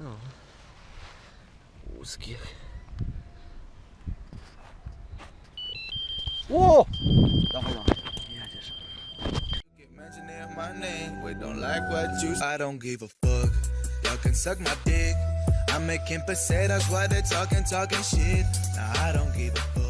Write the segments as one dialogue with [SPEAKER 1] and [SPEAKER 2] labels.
[SPEAKER 1] No. Dawaj, dawaj. Jedziesz.
[SPEAKER 2] Keep mentioning my name, we don't like what you I don't give a fuck. Y'all can suck my dick. I'm making pesetas while they talking, talking shit. Nah, I don't give a fuck.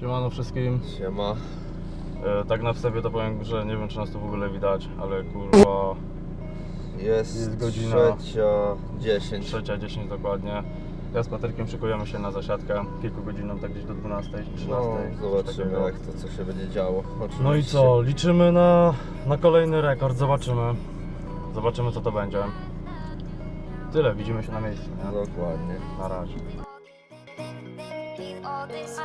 [SPEAKER 3] Siemano wszystkim.
[SPEAKER 4] Siema.
[SPEAKER 3] E, tak na wstępie to powiem, że nie wiem czy nas tu w ogóle widać, ale kurwa
[SPEAKER 4] Jest,
[SPEAKER 3] Jest godzina-
[SPEAKER 4] trzecia 10.
[SPEAKER 3] trzecia 10 dokładnie. Ja z Patrykiem szykujemy się na zasiadkę kilkugodzinną, tak gdzieś do 12, 13.
[SPEAKER 4] No,
[SPEAKER 3] coś
[SPEAKER 4] zobaczymy
[SPEAKER 3] takiego.
[SPEAKER 4] jak to co się będzie działo. Oczywiście.
[SPEAKER 3] No i co, liczymy na, na kolejny rekord, zobaczymy. Zobaczymy co to będzie. Tyle, widzimy się na miejscu, nie?
[SPEAKER 4] Dokładnie.
[SPEAKER 3] Na razie.
[SPEAKER 5] All this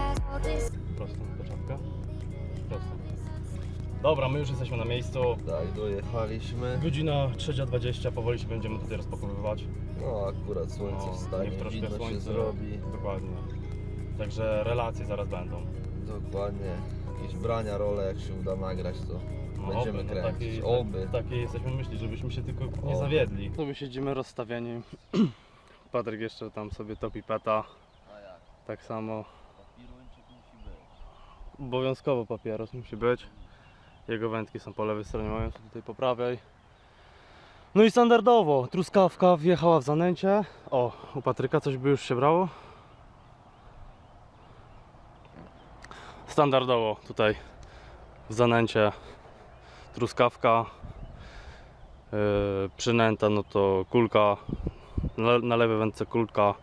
[SPEAKER 5] as all this.
[SPEAKER 3] Prosto na początkę. Prosto. Dobra, my już jesteśmy na miejscu.
[SPEAKER 4] Tak, dojechaliśmy.
[SPEAKER 3] Godzina 3.20, powoli się będziemy tutaj rozpakowywać.
[SPEAKER 4] No akurat słońce
[SPEAKER 3] No,
[SPEAKER 4] wstanie,
[SPEAKER 3] niech troszkę
[SPEAKER 4] widno się
[SPEAKER 3] słońce
[SPEAKER 4] zrobi.
[SPEAKER 3] Dokładnie. Także relacje zaraz będą.
[SPEAKER 4] Dokładnie. Jakieś brania role jak się uda nagrać to
[SPEAKER 3] No,
[SPEAKER 4] będziemy
[SPEAKER 3] oby, no
[SPEAKER 4] kręcić. Oby.
[SPEAKER 3] Takiej jesteśmy myśli, żebyśmy się tylko nie zawiedli. Tu my siedzimy rozstawieni. Patryk jeszcze tam sobie topi peta. Tak samo. Obowiązkowo papieros musi być. Jego wędki są po lewej stronie, mają tutaj po prawej. No i standardowo, truskawka wjechała w zanęcie. O, u Patryka coś by już się brało. Standardowo tutaj w zanęcie truskawka. Yy, przynęta no to kulka. Na, na lewej wędce kulka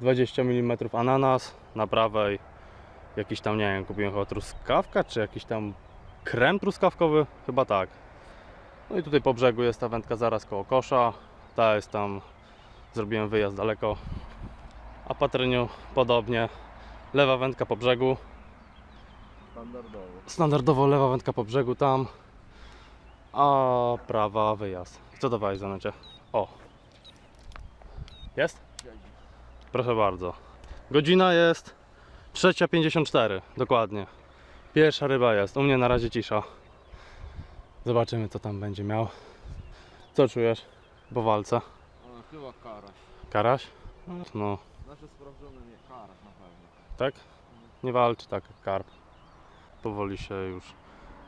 [SPEAKER 3] 20 mm ananas, na prawej jakiś tam, nie wiem, kupiłem chyba truskawka, czy jakiś tam krem truskawkowy, chyba tak. No i tutaj po brzegu jest ta wędka zaraz koło kosza, ta jest tam, zrobiłem wyjazd daleko, a Patryniu podobnie, lewa wędka po brzegu,
[SPEAKER 4] Standardowo.
[SPEAKER 3] standardowo lewa wędka po brzegu tam, a prawa wyjazd. Co dawałeś za necie? O. Jest? Proszę bardzo. Godzina jest 3.54, dokładnie. Pierwsza ryba jest. U mnie na razie cisza. Zobaczymy co tam będzie miał. Co czujesz po walce?
[SPEAKER 4] O, chyba karaś.
[SPEAKER 3] Karaś? No,
[SPEAKER 4] Nasze sprawdzone nie karaś na pewno.
[SPEAKER 3] tak? Nie walczy tak jak karp. Powoli się już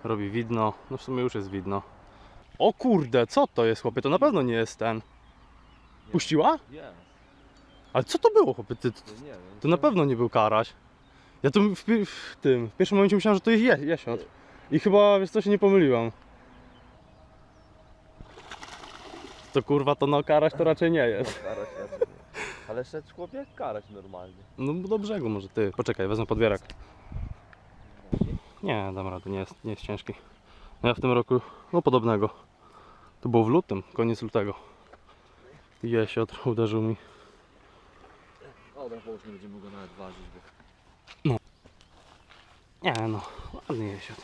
[SPEAKER 3] robi widno. No w sumie już jest widno. O kurde, co to jest chłopie? To na pewno nie jest ten. Puściła?
[SPEAKER 4] Jest.
[SPEAKER 3] Ale co to było chłopie? Ty,
[SPEAKER 4] to
[SPEAKER 3] na pewno nie był karaś. Ja tu w, pi- w tym, w pierwszym momencie myślałem, że to jest je, jesiot. I chyba, wiesz co, się nie pomyliłem. To kurwa, to no karaś to raczej nie jest.
[SPEAKER 4] Karaś raczej nie. Ale szedł chłop jak karaś normalnie.
[SPEAKER 3] No do brzegu może ty. Poczekaj, wezmę podbierak. Nie, dam radę, nie jest, nie jest ciężki. Ja w tym roku, no podobnego. To było w lutym, koniec lutego. Jesiot uderzył mi.
[SPEAKER 4] Dobra, połóżmy, będziemy go nawet ważyć, bo
[SPEAKER 3] Nie no, ładny jesiot.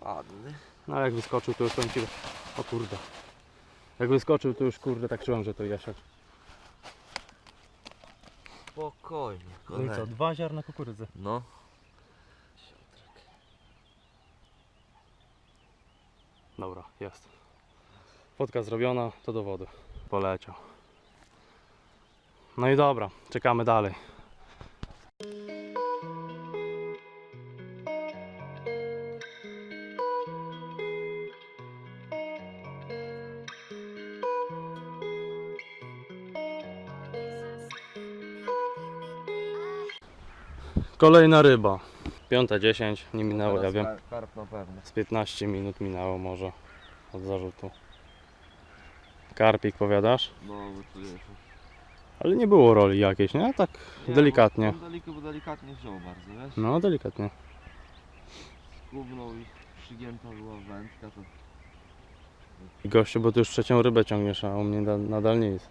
[SPEAKER 4] ładny.
[SPEAKER 3] No ale jak wyskoczył to już powiem ci, o kurde. Jak wyskoczył to już kurde tak czułem, że to jesiot.
[SPEAKER 4] Spokojnie,
[SPEAKER 3] No i co, dwa ziarna kukurydzy.
[SPEAKER 4] No.
[SPEAKER 3] Dobra, jest. Fotka zrobiona, to do wody. Poleciał. No i dobra, czekamy dalej. Kolejna ryba. Piąta 10, nie minęło, ja wiem.
[SPEAKER 4] kar- Karp na pewno.
[SPEAKER 3] Z 15 minut minęło może od zarzutu. Karpik powiadasz?
[SPEAKER 4] No, wyczuję się.
[SPEAKER 3] Ale nie było roli jakiejś, nie? Tak
[SPEAKER 4] Nie,
[SPEAKER 3] delikatnie.
[SPEAKER 4] Bo, on delik- bo delikatnie wziął bardzo, wiesz?
[SPEAKER 3] No delikatnie.
[SPEAKER 4] Skubnął i przygięta była wędka, to
[SPEAKER 3] I gościu, bo ty już trzecią rybę ciągniesz, a u mnie na- nadal nic.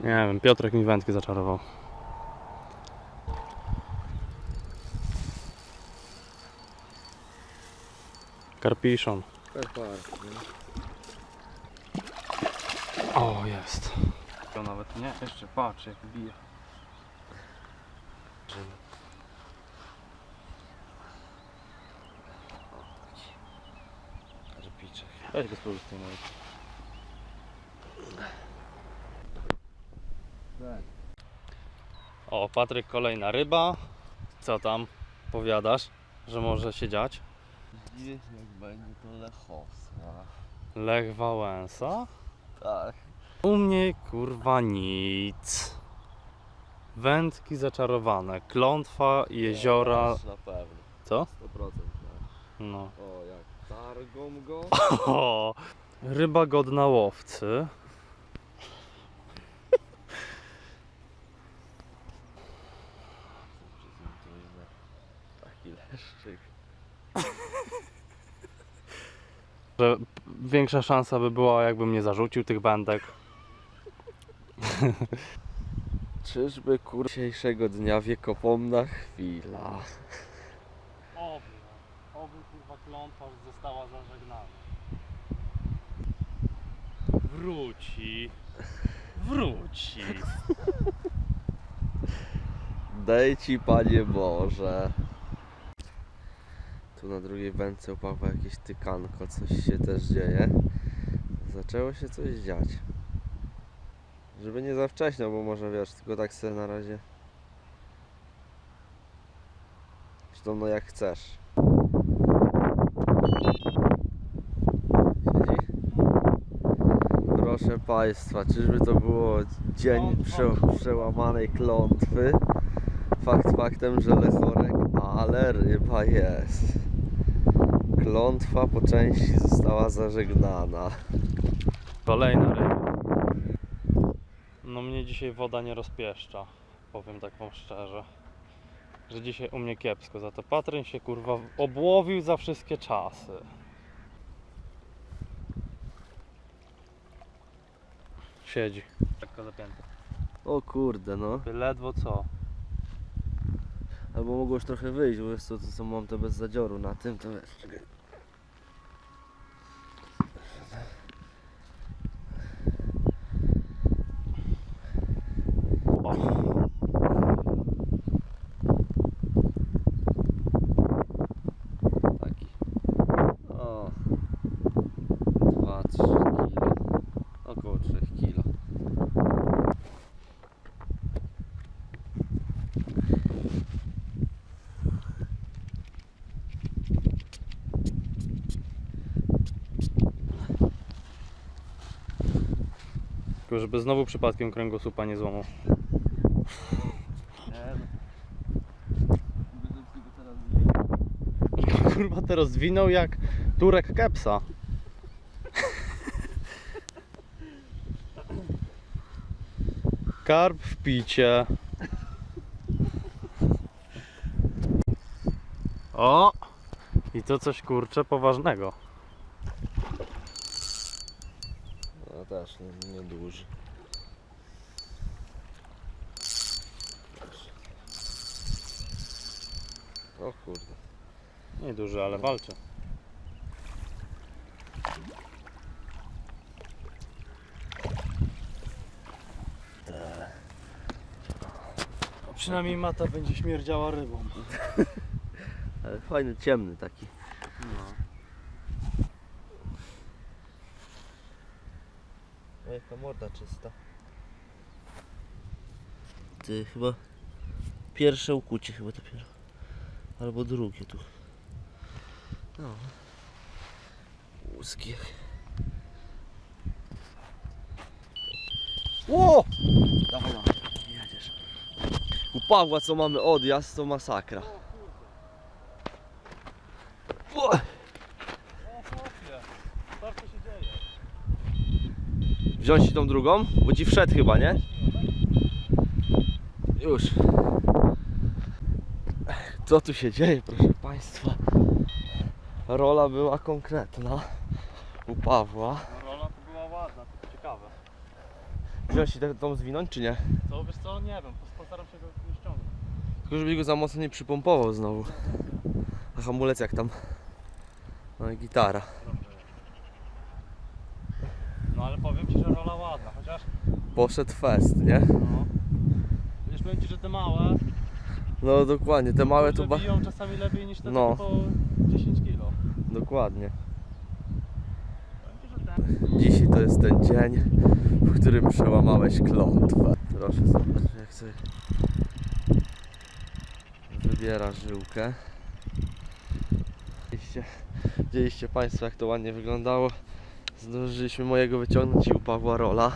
[SPEAKER 3] Nie wiem, Piotrek mi wędkę zaczarował. Karpiszon. O, jest. To nawet nie, jeszcze patrz jak bije.
[SPEAKER 4] Karpiczek.
[SPEAKER 3] Weź go spróbuj z tej.
[SPEAKER 4] Tak.
[SPEAKER 3] O, Patryk, kolejna ryba. Co tam powiadasz, że może się dziać?
[SPEAKER 4] Jak będzie to Lechowska.
[SPEAKER 3] Lech Wałęsa?
[SPEAKER 4] Tak.
[SPEAKER 3] U mnie kurwa nic. Wędki zaczarowane, klątwa jeziora.
[SPEAKER 4] Masz Na pewno.
[SPEAKER 3] Co?
[SPEAKER 4] 100% tak.
[SPEAKER 3] No.
[SPEAKER 4] O, jak targą go.
[SPEAKER 3] O, ryba godna łowcy. Że większa szansa by była, jakbym nie zarzucił tych wędek.
[SPEAKER 4] Czyżby kur... dzisiejszego dnia wiekopomna chwila.
[SPEAKER 3] Oby, oby kurwa klątwa została zażegnana. Wróci. Wróci.
[SPEAKER 4] Daj ci Panie Boże. Tu na drugiej wędce u Pawła jakieś tykanko, coś się też dzieje. Zaczęło się coś dziać. Żeby nie za wcześnie, bo może wiesz, tylko tak sobie na razie. Zresztą no jak chcesz. Siedzi? Proszę Państwa, czyżby to było dzień prze, przełamanej klątwy? Fakt faktem, że lechorek, ale ryba jest. Klątwa po części została zażegnana.
[SPEAKER 3] Kolejna ryba. No mnie dzisiaj woda nie rozpieszcza. Powiem tak wam szczerze. Że dzisiaj u mnie kiepsko. Za to Patryn się kurwa obłowił za wszystkie czasy. Siedzi. Lekko zapięty.
[SPEAKER 4] O kurde no.
[SPEAKER 3] Ledwo co.
[SPEAKER 4] Albo mogło już trochę wyjść, bo jest to, to co mam to bez zadzioru na tym, to wiesz.
[SPEAKER 3] Tylko żeby znowu przypadkiem kręgosłupa nie złamał. Kurwa teraz zwinął jak Turek Kepsa. Karp w picie. O! I to coś kurcze poważnego.
[SPEAKER 4] No też nie, nie duży. O kurde.
[SPEAKER 3] Nie duży, ale walczy. A Przynajmniej mata będzie śmierdziała rybą.
[SPEAKER 4] Ale fajny, ciemny taki. No. Jaka morda czysta. Ty chyba pierwsze ukucie chyba dopiero. Albo drugie tu. No. Łuski. Ło!
[SPEAKER 1] Dawaj, dawaj. Jedziesz.
[SPEAKER 4] U Pawła co mamy odjazd to masakra. O! Wziąć ci tą drugą? Bo ci wszedł chyba, nie? Już. Co tu się dzieje, proszę Państwa? Rola była konkretna u Pawła.
[SPEAKER 3] No, rola to była ładna, to ciekawe.
[SPEAKER 4] Wziąć ci tę- tą zwinąć, czy nie?
[SPEAKER 3] Co wiesz co? Nie wiem, postaram się go nie ściągnąć.
[SPEAKER 4] Tylko żebyś go za mocno nie przypompował znowu. A hamulec jak tam? No i gitara.
[SPEAKER 3] No ale powiem ci, że rola ładna, chociaż
[SPEAKER 4] Poszedł fest, nie?
[SPEAKER 3] no. Wiesz, powiem ci, że te małe
[SPEAKER 4] No dokładnie, te małe to ba...
[SPEAKER 3] biją czasami lepiej niż te
[SPEAKER 4] No.
[SPEAKER 3] po 10 kg.
[SPEAKER 4] Dokładnie. Dzisiaj to jest ten dzień, w którym przełamałeś klątwę. Proszę zobaczyć, jak sobie wybiera żyłkę. Widzieliście, widzieliście Państwo, jak to ładnie wyglądało. Zdążyliśmy mojego wyciągnąć i u Pawła Rola.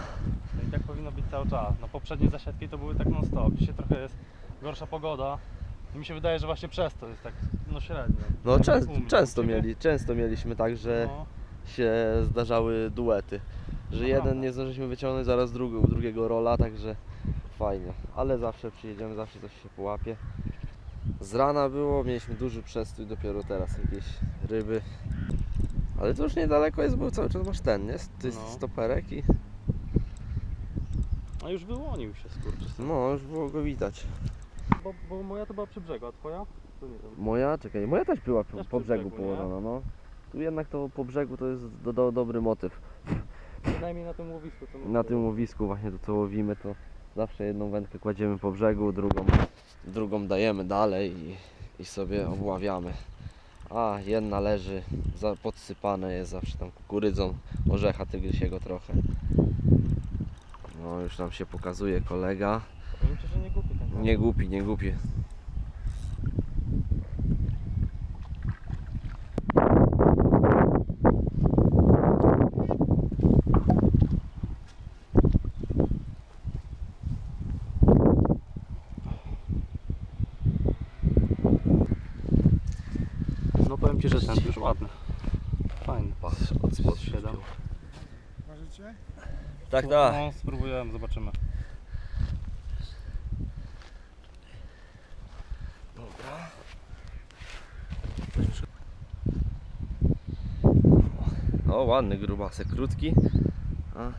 [SPEAKER 3] No i tak powinno być cały czas. No poprzednie zasiadki to były tak non stop. Dzisiaj trochę jest gorsza pogoda. I mi się wydaje, że właśnie przez to jest tak no średnio.
[SPEAKER 4] No
[SPEAKER 3] Tak mnie,
[SPEAKER 4] często,
[SPEAKER 3] ciebie?
[SPEAKER 4] mieli, często mieliśmy tak, że
[SPEAKER 3] No,
[SPEAKER 4] się zdarzały duety. Że
[SPEAKER 3] Naprawdę.
[SPEAKER 4] jeden nie zdążyliśmy wyciągnąć, zaraz drugi, drugiego rola, także fajnie. Ale zawsze przyjedziemy, zawsze coś się połapie. Z rana było, mieliśmy duży przestój, dopiero teraz jakieś ryby. Ale to już niedaleko jest, bo cały czas masz ten, nie? Ty
[SPEAKER 3] No.
[SPEAKER 4] stoperek i
[SPEAKER 3] a już wyłonił się skurczysyn.
[SPEAKER 4] no, już było go widać.
[SPEAKER 3] Bo, bo moja to była przy brzegu, a twoja? To nie wiem.
[SPEAKER 4] Moja, czekaj, moja też była po,
[SPEAKER 3] Też
[SPEAKER 4] po
[SPEAKER 3] przy
[SPEAKER 4] brzegu
[SPEAKER 3] brzegu, nie?
[SPEAKER 4] położona, no. Tu jednak to po brzegu to jest do, do, dobry motyw.
[SPEAKER 3] Przynajmniej na tym łowisku. To
[SPEAKER 4] Na tym łowisku właśnie to co łowimy to zawsze jedną wędkę kładziemy po brzegu, drugą, drugą dajemy dalej i, i sobie obławiamy. A jedna leży za, podsypane jest zawsze tam kukurydzą, orzecha tygrysiego trochę. No już nam się pokazuje kolega.
[SPEAKER 3] Powiem ci, że nie
[SPEAKER 4] Nie głupi, nie głupi.
[SPEAKER 3] No powiem ci, że ten już ładny. Fajny.
[SPEAKER 4] Od spodu
[SPEAKER 3] Siedem.
[SPEAKER 4] Tak, tak.
[SPEAKER 3] No, spróbujemy, zobaczymy.
[SPEAKER 4] O, ładny grubasek, krótki. A.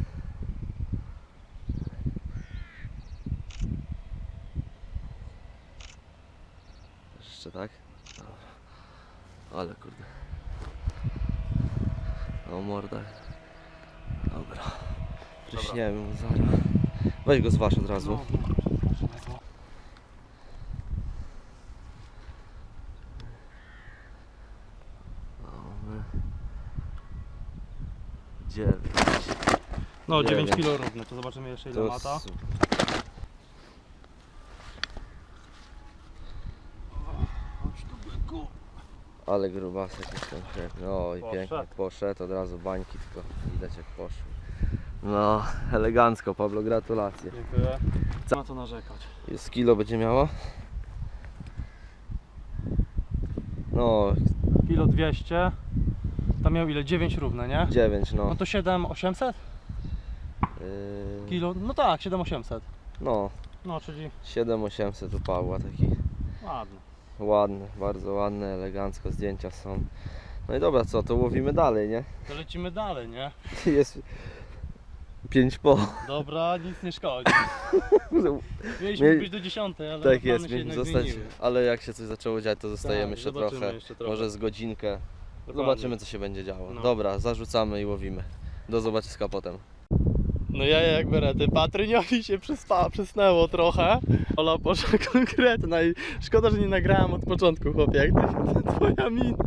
[SPEAKER 4] Jeszcze tak? Ale kurde. O morda. Dobra. Pryśniemy mu zaraz. Weź go zważ od razu.
[SPEAKER 3] No, zobaczymy, co.
[SPEAKER 4] Mamy. Dziewięć.
[SPEAKER 3] No 9
[SPEAKER 4] Dziewięć.
[SPEAKER 3] kg równy, to zobaczymy jeszcze ile
[SPEAKER 4] To
[SPEAKER 3] mata.
[SPEAKER 4] Ale grubasek jest konkretny. O i
[SPEAKER 3] Poszedł.
[SPEAKER 4] pięknie poszedł, od razu bańki tylko widać jak poszły. No, elegancko Pablo, gratulacje.
[SPEAKER 3] Dziękuję. Co ma to narzekać?
[SPEAKER 4] Jest kilo będzie miało? No,
[SPEAKER 3] Kilo 200. Tam miał ile? 9 równe, nie?
[SPEAKER 4] 9 no.
[SPEAKER 3] No to 7 800?
[SPEAKER 4] Yy,
[SPEAKER 3] Kilo? No tak, 7 800.
[SPEAKER 4] no,
[SPEAKER 3] No, czyli
[SPEAKER 4] 7800 u Pawła taki
[SPEAKER 3] ładny.
[SPEAKER 4] ładny, bardzo ładny, elegancko zdjęcia są. No i dobra, co, to łowimy dalej, nie?
[SPEAKER 3] To lecimy dalej, nie?
[SPEAKER 4] Jest 5 po.
[SPEAKER 3] Dobra, nic nie szkodzi. Mieliśmy
[SPEAKER 4] Mieli-
[SPEAKER 3] być do 10, ale
[SPEAKER 4] Tak
[SPEAKER 3] plany
[SPEAKER 4] jest,
[SPEAKER 3] się
[SPEAKER 4] mieliśmy
[SPEAKER 3] jednak
[SPEAKER 4] zostać,
[SPEAKER 3] zmieniły.
[SPEAKER 4] ale jak się coś zaczęło dziać, to zostajemy
[SPEAKER 3] Tak,
[SPEAKER 4] jeszcze,
[SPEAKER 3] zobaczymy
[SPEAKER 4] trochę,
[SPEAKER 3] jeszcze trochę.
[SPEAKER 4] może z godzinkę.
[SPEAKER 3] Dokładnie.
[SPEAKER 4] Zobaczymy co się będzie działo.
[SPEAKER 3] No.
[SPEAKER 4] Dobra, zarzucamy i łowimy. Do zobaczyska potem.
[SPEAKER 3] No ja jak berety, Patryniowi się przyspa, przysnęło trochę. Ola poszła konkretna i szkoda, że nie nagrałem od początku, chłopie, jak ty, twoja mina.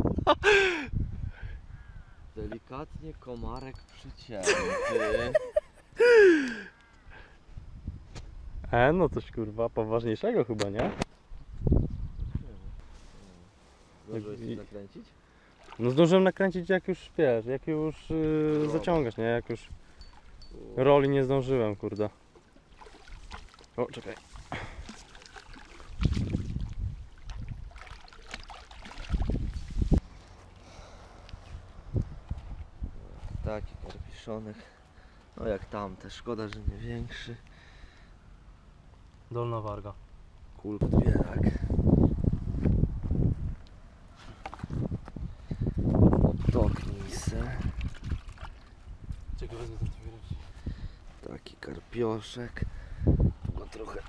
[SPEAKER 4] Delikatnie komarek przycięty.
[SPEAKER 3] E, no coś kurwa, poważniejszego chyba, nie?
[SPEAKER 4] Zdążyłeś coś nakręcić?
[SPEAKER 3] No zdążyłem nakręcić jak już, wiesz, jak już yy, zaciągasz, nie? Jak już roli nie zdążyłem, kurde. O, czekaj.
[SPEAKER 4] Taki karpiszonek. No jak tamte, szkoda, że nie większy.
[SPEAKER 3] Dolna warga.
[SPEAKER 4] Kul podbierak. Obtoknij se.
[SPEAKER 3] Czekaj, wezmę ten twój ręcznik.
[SPEAKER 4] Taki karpioszek. Tu go trochę.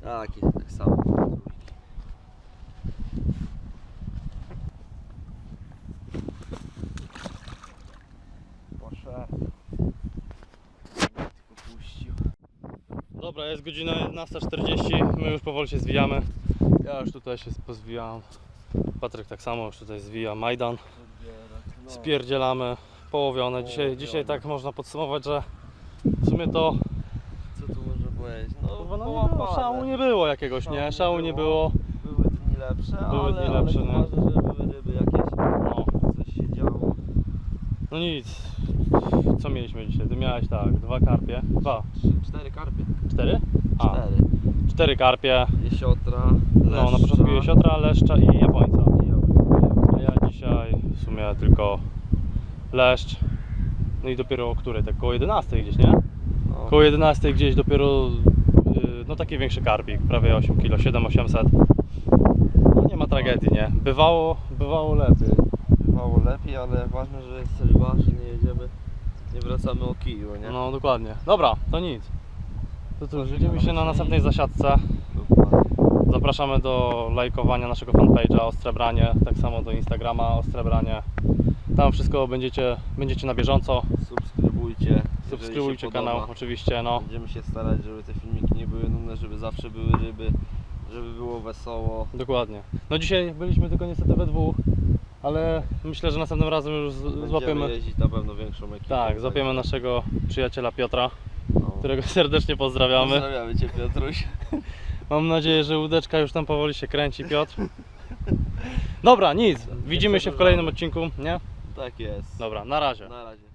[SPEAKER 4] Taki, tak samo. trójki. Poszedł. Tylko puścił.
[SPEAKER 3] Dobra, jest godzina 11.40, my już powoli się zwijamy. Ja już tutaj się pozwijam. Patryk tak samo już tutaj zwija. Majdan. Spierdzielamy. Połowione. Dzisiaj, dzisiaj tak można podsumować, że w sumie to
[SPEAKER 4] Co tu można powiedzieć? No,
[SPEAKER 3] kurwa, no nie
[SPEAKER 4] połapane.
[SPEAKER 3] było, szału nie było jakiegoś, nie? Szału nie było.
[SPEAKER 4] Były dni lepsze,
[SPEAKER 3] Były
[SPEAKER 4] ale,
[SPEAKER 3] dni lepsze,
[SPEAKER 4] ale
[SPEAKER 3] no.
[SPEAKER 4] ważne, że były ryby jakieś,
[SPEAKER 3] No,
[SPEAKER 4] coś się działo.
[SPEAKER 3] no nic. Co mieliśmy dzisiaj? Ty miałeś tak, dwa karpie. Dwa.
[SPEAKER 4] Trzy, cztery karpie.
[SPEAKER 3] Cztery? A,
[SPEAKER 4] Cztery.
[SPEAKER 3] cztery karpie.
[SPEAKER 4] Jesiotra,
[SPEAKER 3] No, na
[SPEAKER 4] leszcza
[SPEAKER 3] początku jesiotra, leszcza i japońca. A ja dzisiaj w sumie tylko leszcz. No i dopiero o której? Tak koło 11 gdzieś, nie?
[SPEAKER 4] No,
[SPEAKER 3] Koło 11 gdzieś dopiero yy, no taki większy karpik, prawie 8 kg, 7800. No nie ma tragedii, nie? Bywało, bywało lepiej.
[SPEAKER 4] bywało lepiej, ale ważne, że jest że nie jedziemy, nie wracamy o kiju, nie?
[SPEAKER 3] No dokładnie. Dobra, to nic. To cóż, widzimy się na następnej zasiadce. Zapraszamy do lajkowania naszego fanpage'a Ostre Branie, tak samo do Instagrama Ostre Branie. Tam wszystko będziecie, będziecie na bieżąco.
[SPEAKER 4] Subskrybujcie.
[SPEAKER 3] Subskrybujcie kanał oczywiście, no.
[SPEAKER 4] Będziemy się starać, żeby te filmiki nie były nudne, żeby zawsze były ryby, żeby było wesoło.
[SPEAKER 3] Dokładnie. No dzisiaj byliśmy tylko niestety we dwóch, ale myślę, że następnym razem już
[SPEAKER 4] Będziemy
[SPEAKER 3] złapiemy.
[SPEAKER 4] jeździć na pewno większą ekipą.
[SPEAKER 3] Tak, złapiemy naszego przyjaciela Piotra którego serdecznie pozdrawiamy.
[SPEAKER 4] Pozdrawiamy Cię Piotruś.
[SPEAKER 3] Mam nadzieję, że łódeczka już tam powoli się kręci, Piotr. Dobra, nic. Widzimy się w kolejnym odcinku, nie?
[SPEAKER 4] Tak jest.
[SPEAKER 3] Dobra, na razie.
[SPEAKER 4] Na razie.